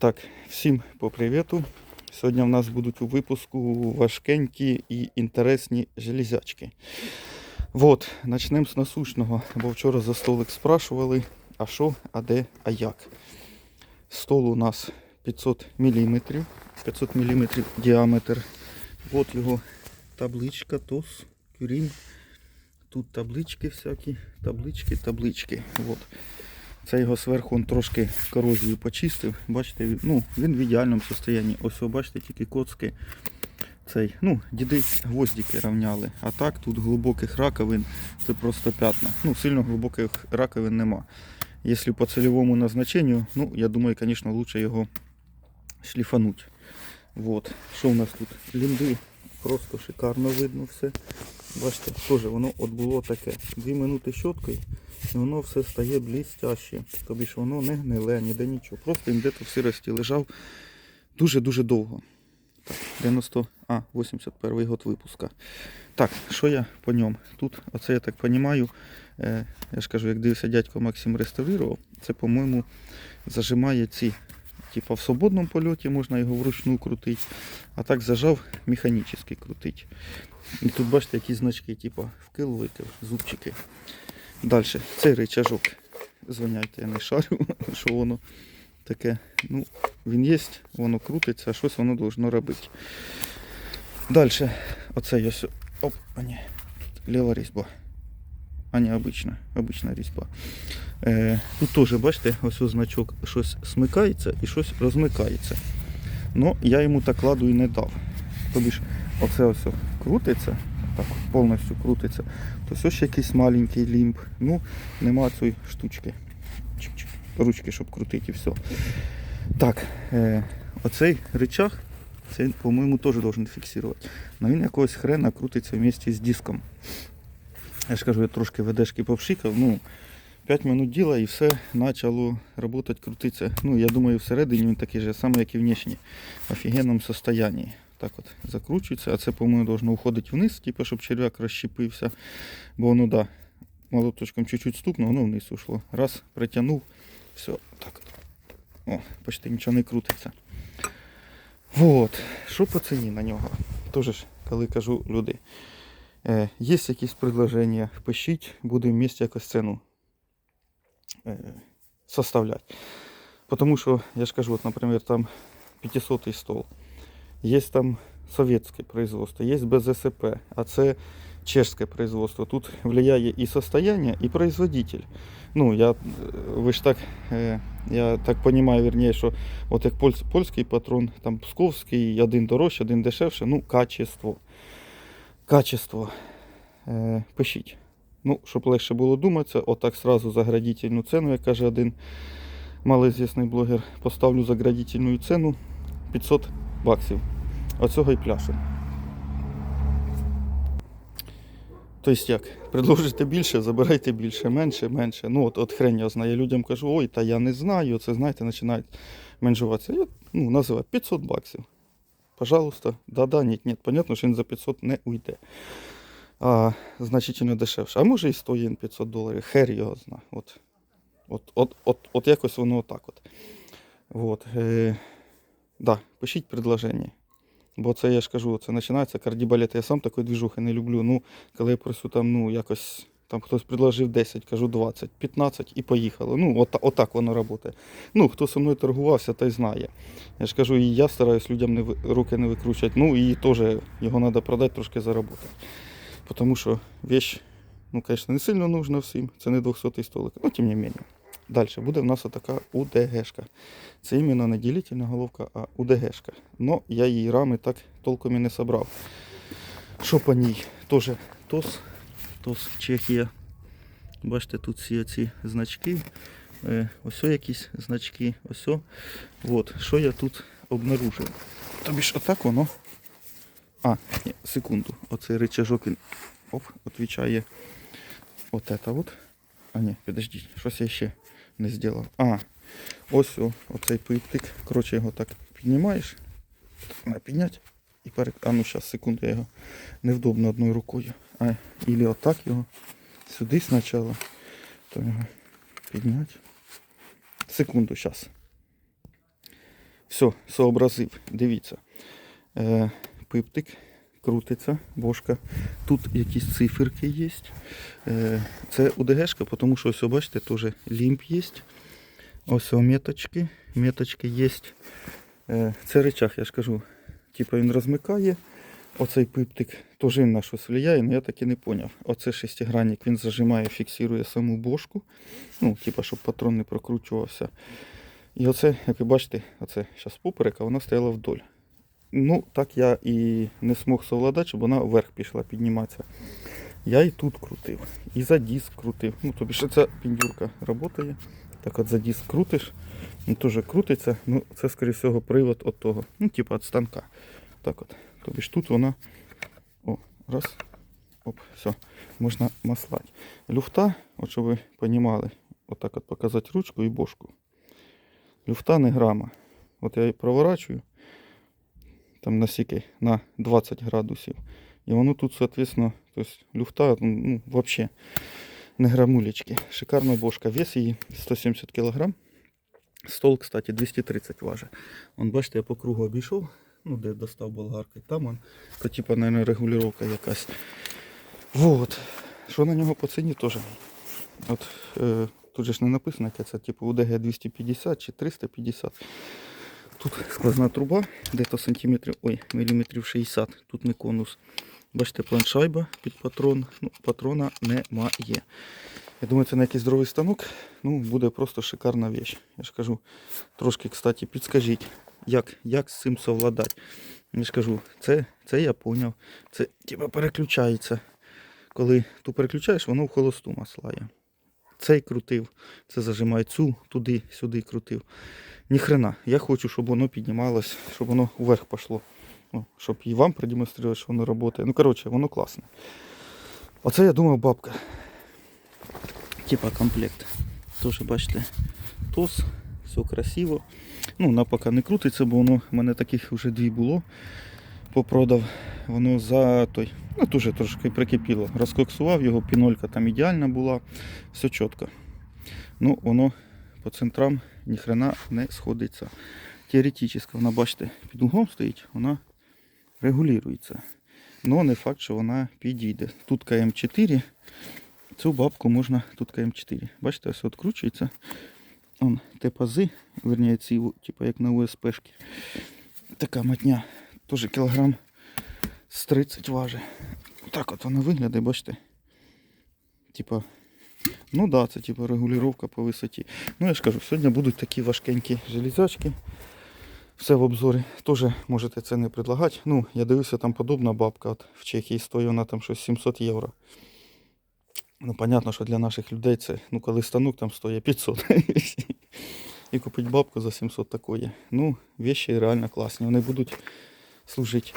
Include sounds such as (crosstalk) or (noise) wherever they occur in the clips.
Так, всім по привіту. Сьогодні в нас будуть у випуску важкенькі і інтересні железячки. Вот, почнемо з насущного, бо вчора за столик спрашували, а що, а де, а як. Стол у нас 500 мм, 500 мм діаметр. От його табличка, ТОС, Кюрін. Тут таблички всякі, таблички, таблички. От. Це його зверху он трошки корозію почистив. Бачите, він- ну, він в ідеальному стані. Ось, бачите, тільки коцки. Цей, ну, діди гвоздики рівняли. А так тут глибоких раковин це просто п'ятна. Ну, сильно глибоких раковин нема. Якщо по цільовому назначенню, ну, я думаю, звісно, лучше його шліфануть. Вот. Що у нас тут? Лінди просто шикарно видно все. Бачите, теж воно от було таке. Дві минути щоткою, воно все стає блістяще. Тобі ж воно не гниле, ніде нічого. Просто він де-то в сирості лежав дуже-дуже довго. Так, 90, а, 81 год випуска. Так, що я по ньому? Тут, оце я так розумію, е, я ж кажу, як дивився дядько Максим реставрував, це, по-моєму, зажимає ці. Типа в свободному польоті можна його вручну крутити, а так зажав механічно крутить. І тут бачите, які значки, типа вкил, викил, зубчики. Далі, цей рычажок. Звоняйте, я не шарю, (laughs) що воно таке. Ну, він є, воно крутиться, а щось воно должно робити. Далі, оце ось. Оп, а ні, тут ліва різьба. А не обична, обична різьба. Е, тут теж, бачите, ось ось значок щось смикається і щось розмикається. Ну, я йому так ладу і не дав. Тобі ж оце ось крутиться, так повністю крутиться, то все ще якийсь маленький лімб. Ну, нема цієї штучки. Ручки, щоб крутити і все. Так, е, оцей рычаг, це, по-моєму, теж должен фіксувати. Но він якогось хрена крутиться вместе з диском. Я ж кажу, я трошки ведешки повшикав, ну, 5 минут діла і все почало працювати, крутитися. Ну, я думаю, всередині він такий же самий, як і внешній, в офігенному состоянні. Так от закручується, а це, по-моєму, должно уходити вниз, типу, щоб черв'як розщепився. Бо воно, да, молоточком чуть-чуть стукнув, воно вниз ушло. Раз, притягнув, все, так. О, почти нічого не крутиться. Вот. Що по ціні на нього? Тоже ж, коли кажу люди. Е, є якісь предложення, пишіть, будемо вместе якось ціну е, составляти. Потому що, я ж кажу, от, наприклад, там 500 стол. Є там совєтське производство, є без СП, а це чешське производство. Тут влияє і состояние, і производитель. Ну, я, е, ви ж так, е, я так розумію, верніше, що от як польсь- польський патрон, там псковський, один дорожче, один дешевше, ну, качество. Качество. Е, пишіть. Ну, щоб легше було думатися, отак сразу заградительну ціну, як каже один малоізвісний блогер, поставлю заградительну ціну 500 баксів. Оцього і пляши. Тобто як? Предложите більше, забирайте більше, менше, менше. Ну от, от хрень я знаю. Я людям кажу, ой, та я не знаю, це знаєте, починають менжуватися. Я ну, називаю 500 баксів. Пожалуйста, да-да, ні, ні, понятно, що він за 500 не уйде. А, значительно дешевше. А може і стоїть 500 доларів. Хер його зна. От, от, от, от, от якось воно отак от. Вот. Е, да, пишіть предложення. Бо це я ж кажу, це починається кардібалет. Я сам такої двіжухи не люблю. Ну, коли я просю там, ну, якось там хтось предложив 10, кажу 20, 15 і поїхало. Ну, от, отак воно працює. Ну, хто зі мною торгувався, той знає. Я ж кажу, і я стараюсь людям не, руки не викручувати. Ну і теж його треба продати, трошки заробити. Тому що вещь, ну, звісно, не сильно нужна всім. Це не 200 столик. Ну, тим не менше. Далі буде в нас така УДГшка. Це іменно не ділительна головка, а УДГшка. Но я її рами так толком і не собрав. Що по ній? Тоже ТОС, ТОС Чехія. Бачите, тут всі ці значки. Е, ось якісь значки. Ось. От. Що я тут обнаружив? Тобі ж отак воно. А, ні, секунду. Оцей рычажок він оп, відвічає от от. А ні, підождіть, щось я ще не зробив. А, ось о, оцей пиптик. Коротше, його так піднімаєш. Підняти і перек... А ну зараз, секунду, я його невдобно одною рукою. А, ілі отак його. Сюди спочатку. То його підняти. Секунду, зараз. Все, сообразив. Дивіться. Е, пиптик крутиться, бошка. Тут якісь циферки є. Е, це УДГшка, тому що ось, бачите, теж лімп є. Ось меточки. Меточки є. Е, це речах, я ж кажу. Типа він розмикає. Оцей пиптик теж на щось впливає, але я так і не зрозумів. Оце шестигранник, він зажимає, фіксує саму бошку. Ну, типа, щоб патрон не прокручувався. І оце, як ви бачите, оце зараз поперек, а вона стояла вдоль. Ну, так я і не змог совладати, щоб вона вверх пішла підніматися. Я і тут крутив, і за диск крутив. Ну, тобі ще ця піндюрка працює. Так от за диск крутиш, він теж крутиться. Ну, це, скоріше всього, привод від того. Ну, типу від станка. Так от. Тобі ж тут вона. О, раз. Оп, все. Можна маслати. Люфта, от щоб ви розуміли, отак от показати ручку і бошку. Люфта не грама. От я її проворачую там на сіки на 20 градусів. І воно тут, соответственно, то есть люфта, ну, вообще не грамулечки. Шикарна бошка. Вес її 170 кг. Стол, кстати, 230 важить. Вон, бачите, я по кругу обійшов, ну, де достав болгаркою. Там он, то типа, наверное, регулювання якась. Вот. Що на нього по ціні теж. От, е, тут же ж не написано, яке це типу УДГ 250 чи 350. Тут сквозна труба, де-то сантиметрів, ой, міліметрів 60. Тут не конус. Бачите, планшайба під патрон. Ну, патрона немає. Я думаю, це на якийсь здоровий станок. Ну, буде просто шикарна вещь. Я ж кажу, трошки, кстати, підскажіть, як, як з цим совладати. Я ж кажу, це, це я поняв. Це типа переключається. Коли ту переключаєш, воно в холосту маслає. Цей крутив, це зажимає цю, туди, сюди крутив. Ніхрена. Я хочу, щоб воно піднімалось, щоб воно вверх пішло. Ну, щоб і вам продемонструвати, що воно працює. Ну, коротше, воно класне. Оце я думав бабка. Типа комплект. Тоже, бачите, тос, все красиво. Ну, вона поки не крутиться, бо воно в мене таких вже дві було. Попродав. Воно за той. Ну, дуже трошки прикипіло. Розкоксував його, пінолька там ідеальна була, все чітко. Ну, воно по центрам ніхрена не сходиться. Теоретично, вона, бачите, під углом стоїть, вона регулюється. Но не факт, що вона підійде. Тут КМ4. Цю бабку можна тут КМ4. Бачите, ось відкручується. Он те пази, верніше ці, типу як на УСПшки. Така матня. Теж кілограм з 30 важить. Так от вона виглядає, бачите. Типа, ну да, це типу регулювання по висоті. Ну я ж кажу, сьогодні будуть такі важкенькі железячки. Все в обзорі. Теж можете це не предлагати. Ну, я дивився, там подобна бабка от в Чехії стоїть вона там щось 700 євро. Ну, понятно, що для наших людей це, ну, коли станок там стоїть 500. (laughs) І купити бабку за 700 такої. Ну, вещі реально класні. Вони будуть служити.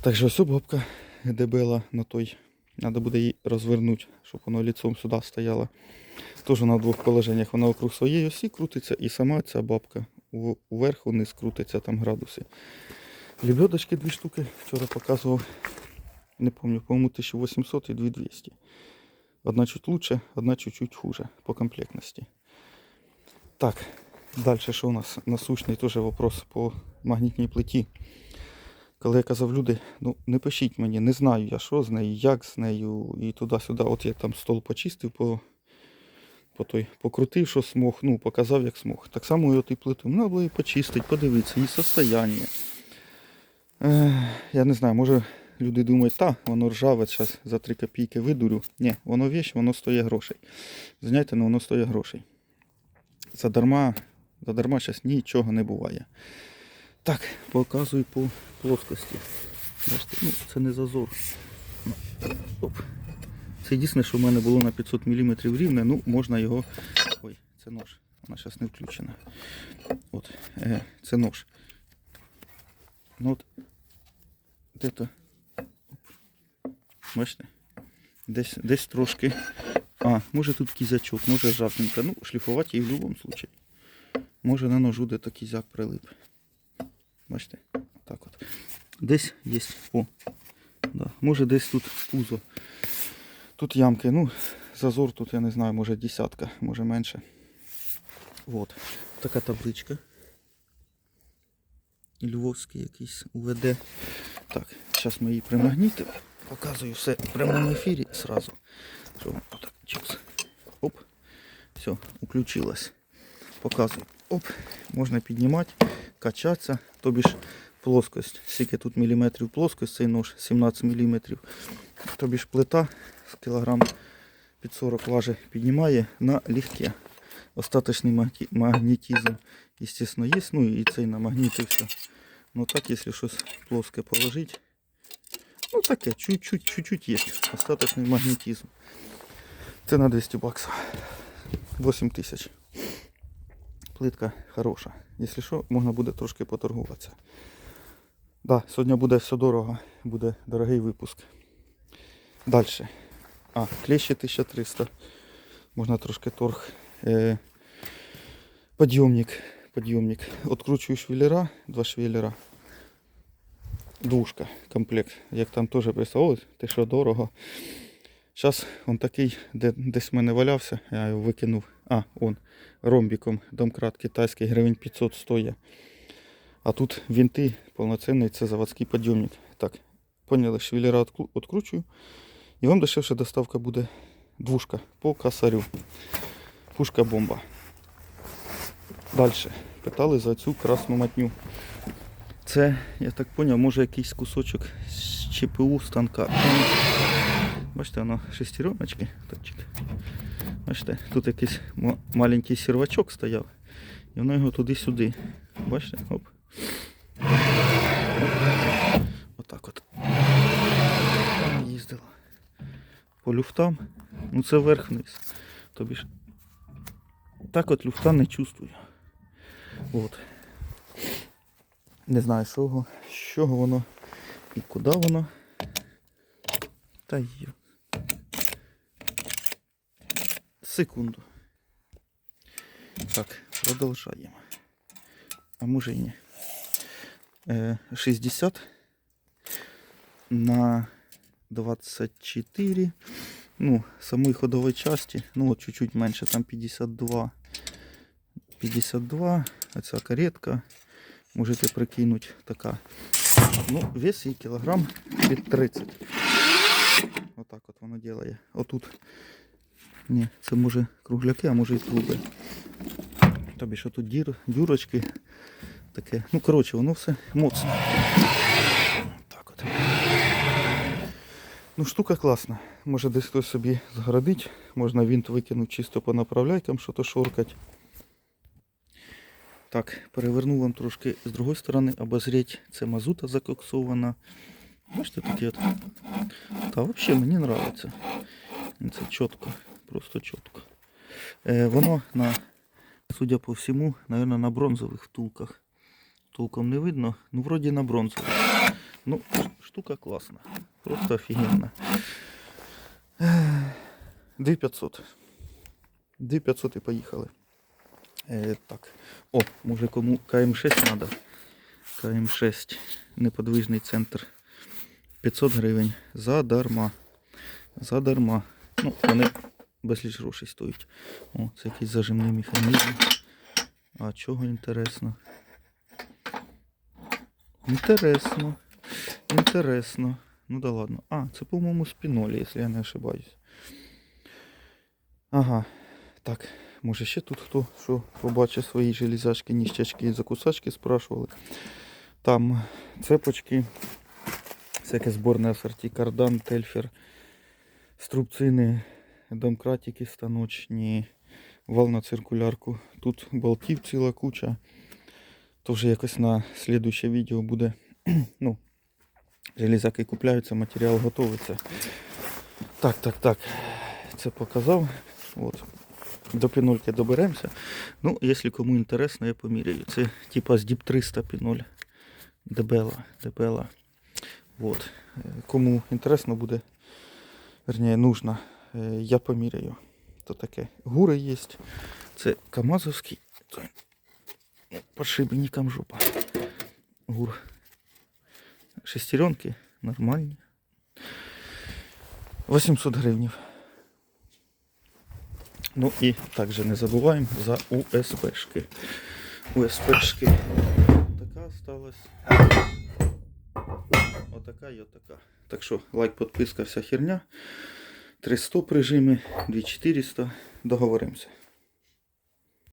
Так що ось бабка дебела на той. Треба буде її розвернути, щоб воно ліцом сюди стояло. Теж на двох положеннях. Вона округ своєї осі крутиться і сама ця бабка уверх вниз крутиться там градуси. Лебедочки дві штуки вчора показував. Не пам'ятаю, по-моєму, 1800 і 2200. Одна чуть лучше, одна чуть-чуть хуже по комплектності. Так, далі що у нас насущний теж вопрос по магнітній плиті. Коли я казав люди, ну не пишіть мені, не знаю я що з нею, як з нею і туди-сюди. От я там стол почистив, по, по той, покрутив, що смог, ну, показав, як смог. Так само і от і плиту. Треба було її почистити, подивитися, її состояння. Ех, я не знаю, може люди думають, та, воно ржаве, зараз за 3 копійки видурю. Ні, воно вещь, воно стоїть грошей. Знаєте, ну воно стоїть грошей. Задарма, задарма зараз нічого не буває. Так, показую по плоскості. Бачите, ну, це не зазор. Оп. Це єдине, що в мене було на 500 мм рівне, ну можна його. Ой, це нож. Вона зараз не включена. От, е, це нож. Ну от. Де-то. Бачите? Десь, десь трошки. А, може тут кізячок, може жабненька. Ну, шліфувати її в будь-якому випадку. Може на ножу де-то кізяк прилип. Бачите? Так от. Десь є. О. Да. Може десь тут пузо. Тут ямки. Ну, зазор тут, я не знаю, може десятка, може менше. Вот. Така табличка. Львовський якийсь УВД. Так, зараз ми її примагнітимо. Показую все в прямому ефірі сразу. Що, отак, чикс. Оп. Все, включилась. Показую. Оп, можна піднімати, качатися. Тобі ж плоскость. Скільки тут міліметрів плоскость, цей нож 17 міліметрів. Тобі ж плита з кілограм під 40 важить піднімає на легке. Остаточний магнетизм, естественно, є. Ну і цей на магнітився. Ну так, якщо щось плоске положити. Ну таке, чуть-чуть, чуть-чуть є. Остаточний магнетизм. Це на 200 баксів. 8 тисяч. Плитка хороша. Якщо що, можна буде трошки поторгуватися. Да, сьогодні буде все дорого. Буде дорогий випуск. Далі. А, клещі 1300. Можна трошки торг. Е, подйомник. Подйомник. Откручую швеллера, два швеллера. Двушка, комплект. Як там теж писав, ти що дорого. Зараз он такий, де десь в мене валявся, я його викинув. А, он, ромбіком, домкрат китайський, гривень 500 стоїть. А тут вінти повноцінний, це заводський підйомник. Так, поняли, швеллера откру- откручую. І вам дешевше доставка буде двушка по косарю. Пушка бомба. Далі. Питали за цю красну матню. Це, я так зрозумів, може якийсь кусочок з ЧПУ станка. Бачите, воно шестереночки. Так. Бачите, тут якийсь маленький сервачок стояв. І воно його туди-сюди. Бачите? Оп. Отак от. Їздила. По люфтам. Ну це вверх-вниз. Тобі ж. Так от люфта не чувствую. От. Не знаю, з чого, з чого воно і куди воно. Та йо. Секунду. Так, продовжаємо. А може і ні. Е, 60 на 24. Ну, самої ходової часті, ну от чуть-чуть менше, там 52. 52, а ця каретка. Можете прикинути така. Ну, вес її кілограм під 30. Отак от воно ділає. Отут. Ні, це може кругляки, а може і труби. Тобі що тут дір, дюрочки. Таке. Ну, коротше, воно все моцно. Так от. Ну, штука класна. Може десь хтось собі згородить. Можна вінт викинути чисто по направляйкам, що то шоркать. Так, переверну вам трошки з другої сторони, обозріть. Це мазута закоксована. Бачите, такі от. Та взагалі мені подобається. Це чітко, просто чітко. Е, воно на, судя по всьому, наверное, на бронзових втулках. Толком не видно, ну вроді на бронзових. Ну, штука класна. Просто офігенна. Е, 2500. 2500 і поїхали. Е, так. О, може кому КМ6 треба. КМ6. Неподвижний центр. 500 гривень. Задарма. Задарма. Ну, вони безліч грошей стоять. О, це якийсь зажимний механізм. А чого інтересно? Інтересно. Інтересно. Ну да ладно. А, це, по-моєму, спінолі, якщо я не ошибаюсь. Ага. Так, може ще тут хто що побачив свої железячки, ніщачки, закусачки спрашували. Там цепочки, всяке зборне асорті, кардан, тельфер, струбцини, домкратики станочні, вал на циркулярку. Тут болтів ціла куча. То вже якось на слідуще відео буде. (clears throat) ну, железяки купляються, матеріал готовиться. Так, так, так. Це показав. От. До пінольки доберемося. Ну, якщо кому інтересно, я поміряю. Це типа з Deep 300 піноль. Дебела. Дебела. Вот. Е, Кому інтересно буде, верніше, нужно, е, я поміряю. То таке. Гури є. Це Камазовський. Це, ну, жопа. Гур. Шестеренки нормальні. 800 гривень. Ну і також не забуваємо за УСПшки. УСПшки. Така осталась. Отака і отака. Так що, лайк, підписка, вся херня. 300 прижими, 2400. Договоримося.